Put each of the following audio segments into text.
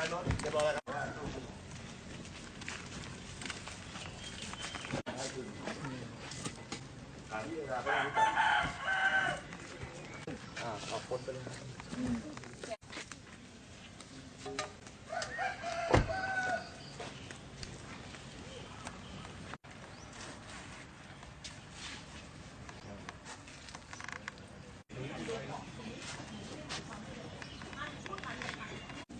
เรียบร้อยแล้วครับหาที่เวลาก็รู้จักอ่าเอาคนไปเลย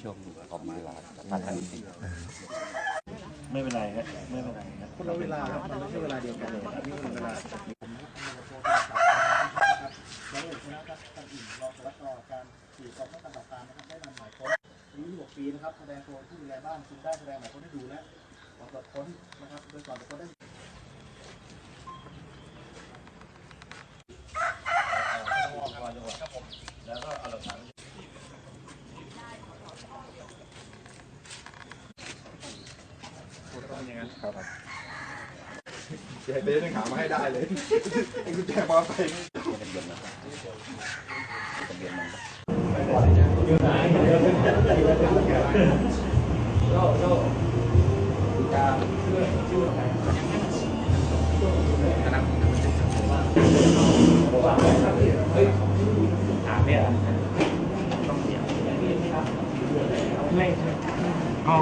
ช่วงออกมาเวลาตัดทันทีไม่เป็นไรครับไม่เป็นไรนะคนละเวลาครับไม่ใช่เวลาเดียวกันเลยนี่มันเวลาแล้วชนะครับท่านอื่นรอสารวัตรการสี่กองทัพการปราบปรามนะครับได้นำหมายค้นอายุ26ปีนะครับแสดงตัวผู้ดูแลบ้านคุณได้แสดงหมายค้นให้ดูและก่อนตรวจค้นนะครับโดยก่อนตรวจค้นได้แล้วก็เอาหลักฐาน เจ๊เต้ต้องหามาให้ได้เลยไอ้กุญแจมอเตอร์ไซค์ทะเบียนนะทะเบียนมันเก้า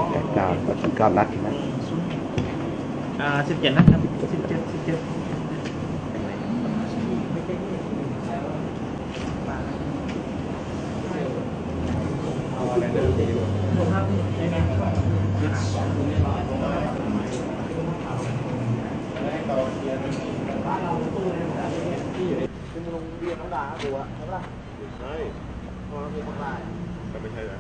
เก้านัดใช่ไหม อ่าสิบเจ็ดนะครับสิบเจ็ดสิบเจ็ดเป็นโรงเรียนน้องดาบัวใช่ปะใช่พอเราเป็นคนมาก็ไม่ใช่แล้ว